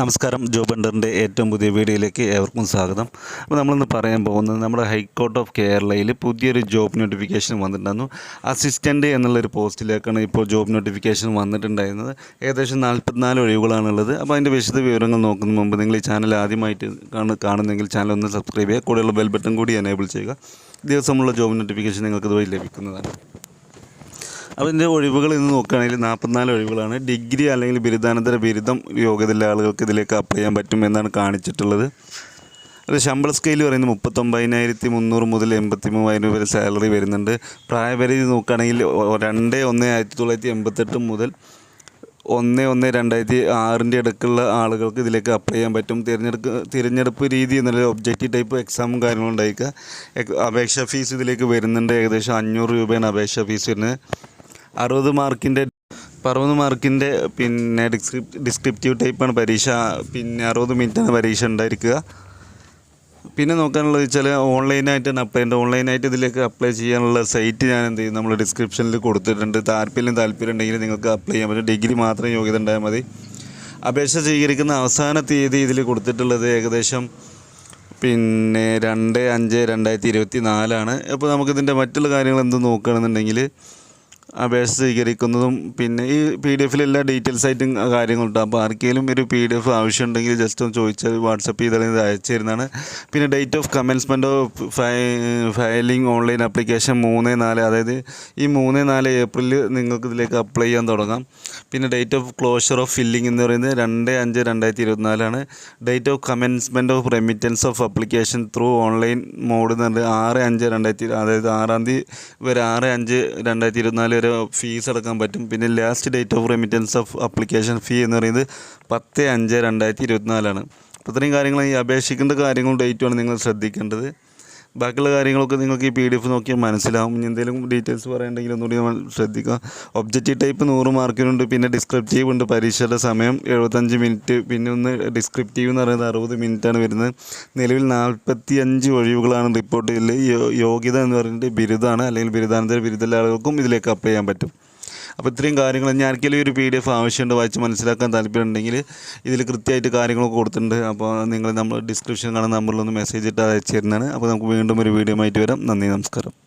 നമസ്കാരം ജോബ് അണ്ടറിന്റെ ഏറ്റവും പുതിയ വീഡിയോയിലേക്ക് ഏവർക്കും സ്വാഗതം. അപ്പോൾ നമ്മളിന്ന് പറയാൻ പോകുന്നത് നമ്മുടെ ഹൈക്കോർട്ട് ഓഫ് കേരളയിൽ പുതിയൊരു ജോബ് നോട്ടിഫിക്കേഷൻ വന്നിട്ടുണ്ടായിരുന്നു. അസിസ്റ്റന്റ് എന്നുള്ളൊരു പോസ്റ്റിലേക്കാണ് ഇപ്പോൾ ജോബ് നോട്ടിഫിക്കേഷൻ വന്നിട്ടുണ്ടായിരുന്നത്. ഏകദേശം നാൽപ്പത്തിനാല് ഒഴിവുകളാണുള്ളത്. അപ്പോൾ അതിന്റെ വിശദ വിവരങ്ങൾ നോക്കുന്ന മുമ്പ് നിങ്ങൾ ഈ ചാനൽ ആദ്യമായിട്ട് കാണു കാണുന്നെങ്കിൽ ചാനൽ ഒന്ന് സബ്സ്ക്രൈബ് ചെയ്യുക. കൂടെയുള്ള ബെൽ ബട്ടൺ കൂടി എനേബിൾ ചെയ്യുക. ദിവസമുള്ള ജോബ് നോട്ടിഫിക്കേഷൻ നിങ്ങൾക്ക് ഇതുവഴി ലഭിക്കുന്നതാണ്. അപ്പോൾ ഇതിന്റെ ഒഴിവുകൾ ഇന്ന് നോക്കുകയാണെങ്കിൽ നാൽപ്പത്തിനാല് ഒഴിവുകളാണ്. ഡിഗ്രി അല്ലെങ്കിൽ ബിരുദാനന്തര ബിരുദം യോഗ്യതയുള്ള ആളുകൾക്ക് ഇതിലേക്ക് അപ്ലൈ ചെയ്യാൻ പറ്റും എന്നാണ് കാണിച്ചിട്ടുള്ളത്. അത് ശമ്പള സ്കെയിൽ പറയുന്നത് മുപ്പത്തൊമ്പതിനായിരത്തി മുന്നൂറ് മുതൽ എൺപത്തി മൂവായിരം രൂപ വരെ സാലറി വരുന്നുണ്ട്. പ്രായപരിധി നോക്കുകയാണെങ്കിൽ രണ്ട് ഒന്ന് ആയിരത്തി തൊള്ളായിരത്തി എൺപത്തെട്ട് മുതൽ ഒന്ന് ഒന്ന് രണ്ടായിരത്തി ആറിന്റെ ഇടയ്ക്കുള്ള ആളുകൾക്ക് ഇതിലേക്ക് അപ്ലൈ ചെയ്യാൻ പറ്റും. തിരഞ്ഞെടുപ്പ് തിരഞ്ഞെടുപ്പ് രീതി എന്നുള്ള ഒബ്ജക്റ്റീവ് ടൈപ്പ് എക്സാമും കാര്യങ്ങളും ഉണ്ടായിരിക്കുക അപേക്ഷാ ഫീസ് ഇതിലേക്ക് വരുന്നുണ്ട്. ഏകദേശം അഞ്ഞൂറ് രൂപയാണ് അപേക്ഷാ ഫീസ് വരുന്നത്. അറുപത് മാർക്കിന്റെ അറുപത് മാർക്കിന്റെ പിന്നെ ഡിസ്ക്രിപ്റ്റ് ഡിസ്ക്രിപ്റ്റീവ് ടൈപ്പാണ് പരീക്ഷ. പിന്നെ അറുപത് മിനിറ്റാണ് പരീക്ഷ ഉണ്ടായിരിക്കുക. പിന്നെ നോക്കാനുള്ളത് വെച്ചാൽ ഓൺലൈനായിട്ടാണ് അപ്ലൈ ചെയ്യേണ്ടത്. ഓൺലൈനായിട്ട് ഇതിലേക്ക് അപ്ലൈ ചെയ്യാനുള്ള സൈറ്റ് ഞാൻ എന്ത് ചെയ്യും? നമ്മൾ ഡിസ്ക്രിപ്ഷനിൽ കൊടുത്തിട്ടുണ്ട്. താല്പര്യം താല്പര്യം ഉണ്ടെങ്കിൽ നിങ്ങൾക്ക് അപ്ലൈ ചെയ്യാൻ പറ്റും. ഡിഗ്രി മാത്രം യോഗ്യത ഉണ്ടായാൽ മതി. അപേക്ഷ സ്വീകരിക്കുന്ന അവസാന തീയതി ഇതിൽ കൊടുത്തിട്ടുള്ളത് ഏകദേശം പിന്നെ രണ്ട് അഞ്ച് രണ്ടായിരത്തി ഇരുപത്തി നാലാണ് അപ്പോൾ നമുക്കിതിന്റെ മറ്റുള്ള കാര്യങ്ങൾ എന്ത് നോക്കുകയാണെന്നുണ്ടെങ്കിൽ അപേക്ഷ സ്വീകരിക്കുന്നതും പിന്നെ ഈ പി ഡി എഫിൽ എല്ലാ ഡീറ്റെയിൽസ് ആയിട്ടും കാര്യങ്ങളുണ്ട്. അപ്പോൾ ആർക്കെങ്കിലും ഒരു പി ഡി എഫ് ആവശ്യമുണ്ടെങ്കിൽ ജസ്റ്റ് ഒന്ന് ചോദിച്ചാൽ വാട്സപ്പ് ചെയ്താൽ അയച്ചു തരുന്നതാണ്. പിന്നെ date of commencement of filing online application മൂന്ന് നാല് അതായത് ഈ മൂന്ന് നാല് ഏപ്രിലിൽ നിങ്ങൾക്ക് ഇതിലേക്ക് അപ്ലൈ ചെയ്യാൻ തുടങ്ങാം. പിന്നെ date of closure of filling എന്ന് പറയുന്നത് രണ്ട് അഞ്ച് രണ്ടായിരത്തി ഇരുപത്തിനാലാണ്. Date of commencement of remittance of application through online mode എന്ന് പറഞ്ഞാൽ ആറ് അഞ്ച് രണ്ടായിരത്തി അതായത് ആറാം തീയതി വരെ ആറ് അഞ്ച് രണ്ടായിരത്തി ഇരുപത്തിനാല് വരെ ഫീസ് അടക്കാൻ പറ്റും. പിന്നെ last date of remittance of application fee എന്ന് പറയുന്നത് പത്ത് അഞ്ച് രണ്ടായിരത്തി ഇരുപത്തിനാലാണ് അപ്പോൾ ഇത്രയും കാര്യങ്ങൾ ഈ അപേക്ഷിക്കേണ്ട കാര്യങ്ങളും ഡേറ്റുമാണ് നിങ്ങൾ ശ്രദ്ധിക്കേണ്ടത്. ബാക്കിയുള്ള കാര്യങ്ങളൊക്കെ നിങ്ങൾക്ക് ഈ പി ഡി എഫ് നോക്കിയാൽ മനസ്സിലാവും. ഇനി എന്തെങ്കിലും ഡീറ്റെയിൽസ് പറയുന്നുണ്ടെങ്കിൽ ഒന്നുകൂടി നമ്മൾ ശ്രദ്ധിക്കുക. ഒബ്ജക്റ്റീവ് ടൈപ്പ് നൂറ് മാർക്കിനുണ്ട് പിന്നെ ഡിസ്ക്രിപ്റ്റീവ് ഉണ്ട്. പരീക്ഷയുടെ സമയം എഴുപത്തഞ്ച് മിനിറ്റ് പിന്നെ ഒന്ന് ഡിസ്ക്രിപ്റ്റീവ് എന്ന് പറയുന്നത് അറുപത് മിനിറ്റാണ് വരുന്നത്. നിലവിൽ നാൽപ്പത്തി അഞ്ച് ഒഴിവുകളാണ് റിപ്പോർട്ട് ചെയ്തത് യോഗ്യത എന്ന് പറഞ്ഞിട്ട് ബിരുദമാണ്. അല്ലെങ്കിൽ ബിരുദാനന്തര ബിരുദമുള്ള ആളുകൾക്കും ഇതിലേക്ക് അപ്ലൈ ചെയ്യാൻ പറ്റും. അപ്പോൾ ഇത്രയും കാര്യങ്ങൾ ഞാൻ ആർക്കെങ്കിലും ഒരു പി ഡി എഫ് ആവശ്യമുണ്ട് വായിച്ച് മനസ്സിലാക്കാൻ താല്പര്യമുണ്ടെങ്കിൽ ഇതിൽ കൃത്യമായിട്ട് കാര്യങ്ങളൊക്കെ കൊടുത്തിട്ടുണ്ട്. അപ്പോൾ നിങ്ങൾ നമ്മൾ ഡിസ്ക്രിപ്ഷൻ കാണുന്ന നമ്പറിലൊന്ന് മെസ്സേജ് ഇട്ട് അയച്ചു തരുന്നതാണ്. അപ്പോൾ നമുക്ക് വീണ്ടും ഒരു വീഡിയോ ആയിട്ട് വരാം. നന്ദി നമസ്കാരം.